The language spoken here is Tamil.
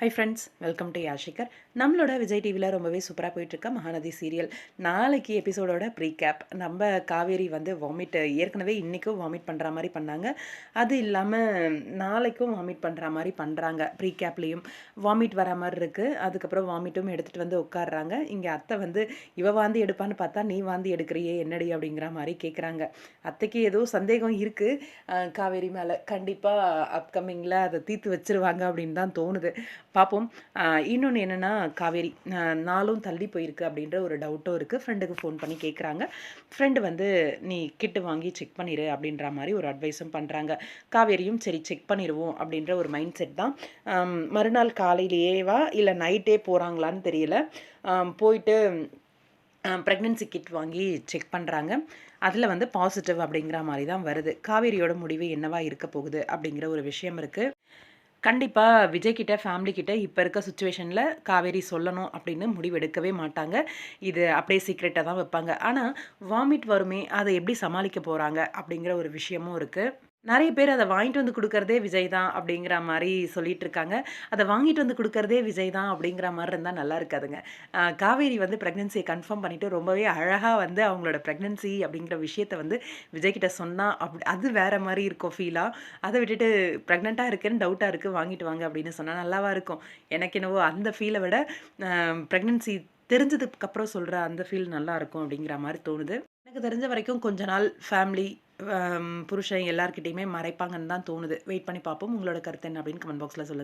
ஹை ஃப்ரெண்ட்ஸ் வெல்கம் டு யாஷிகர் நம்மளோட விஜய் டிவியில் ரொம்பவே சூப்பராக போயிட்டுருக்க மகாநதி சீரியல் நாளைக்கு எபிசோடோட ப்ரீ கேப் நம்ம காவேரி வந்து வாமிட் ஏற்கனவே இன்றைக்கும் வாமிட் பண்ணுற மாதிரி பண்ணாங்க. அது இல்லாமல் நாளைக்கும் வாமிட் பண்ணுற மாதிரி பண்ணுறாங்க ப்ரீ கேப்லேயும் வாமிட் வர மாதிரி இருக்குது அதுக்கப்புறம் வாமிட்டும் எடுத்துகிட்டு வந்து உட்காடுறாங்க இங்கே அத்தை வந்து இவ வாந்தி எடுப்பான்னு பார்த்தா நீ வாந்தி எடுக்கிறியே என்னடி? அப்படிங்கிற மாதிரி கேட்குறாங்க அத்தைக்கு ஏதோ சந்தேகம் இருக்குது காவேரி மேலே கண்டிப்பாக அப்கமிங்கில் அதை தீர்த்து வச்சிருவாங்க அப்படின்னு தான் தோணுது. பார்ப்போம் இன்னொன்று என்னென்னா காவேரி. நாளும் தள்ளி போயிருக்கு அப்படின்ற ஒரு டவுட்டும் இருக்குது ஃப்ரெண்டுக்கு ஃபோன் பண்ணி கேட்குறாங்க ஃப்ரெண்டு வந்து நீ கிட்டு வாங்கி செக் பண்ணிடு அப்படின்ற மாதிரி ஒரு அட்வைஸும் பண்ணுறாங்க காவேரியும் சரி செக் பண்ணிடுவோம் அப்படின்ற ஒரு மைண்ட் செட் தான் மறுநாள் காலையிலேயேவா இல்லை நைட்டே போகிறாங்களான்னு தெரியல. போயிட்டு ப்ரெக்னென்சி கிட் வாங்கி செக் பண்ணுறாங்க அதில் வந்து பாசிட்டிவ் அப்படிங்கிற மாதிரி தான் வருது. காவேரியோட முடிவு என்னவா இருக்க போகுது அப்படிங்கிற ஒரு விஷயம் இருக்குது கண்டிப்பாக விஜய் ஃபேமிலிக்கிட்ட இப்போ இருக்க சுச்சுவேஷனில் காவேரி சொல்லணும் அப்படின்னு முடிவெடுக்கவே மாட்டாங்க. இது அப்படியே சீக்ரெட்டாக தான் வைப்பாங்க. ஆனால் வாமிட் வருமே அதை எப்படி சமாளிக்க போகிறாங்க அப்படிங்கிற ஒரு விஷயமும் இருக்குது நிறைய பேர் அதை வாங்கிட்டு வந்து கொடுக்கறதே விஜய் தான் அப்படிங்கிற மாதிரி சொல்லிட்டு இருக்காங்க. அதை வாங்கிட்டு வந்து கொடுக்கறதே விஜய் தான் அப்படிங்கிற மாதிரி இருந்தால் நல்லா இருக்காதுங்க. காவேரி வந்து ப்ரெக்னென்சியை கன்ஃபார்ம் பண்ணிவிட்டு ரொம்பவே அழகாக வந்து அவங்களோட ப்ரெக்னென்சி அப்படிங்கிற விஷயத்த வந்து விஜய்கிட்ட சொன்னால் அப்படி அது வேறு மாதிரி இருக்கும் ஃபீலாக அதை விட்டுட்டு ப்ரெக்னெண்ட்டாக இருக்குன்னு டவுட்டாக இருக்குது வாங்கிட்டு வாங்க அப்படின்னு சொன்னால் நல்லாவாக இருக்கும். எனக்கு என்னவோ அந்த ஃபீலை விட ப்ரெக்னென்சி தெரிஞ்சதுக்கப்புறம் சொல்கிற அந்த ஃபீல் நல்லா இருக்கும் அப்படிங்கிற மாதிரி தோணுது. எனக்கு தெரிஞ்ச வரைக்கும் கொஞ்ச நாள் ஃபேமிலி புருஷன் எல்லாருக்கிட்டையுமே மறைப்பாங்கன்னு தான் தோணுது. வெயிட் பண்ணி பார்ப்போம். உங்களோட கருத்து என்ன அப்படின்னு கமெண்ட் பாக்ஸில் சொல்லுங்கள்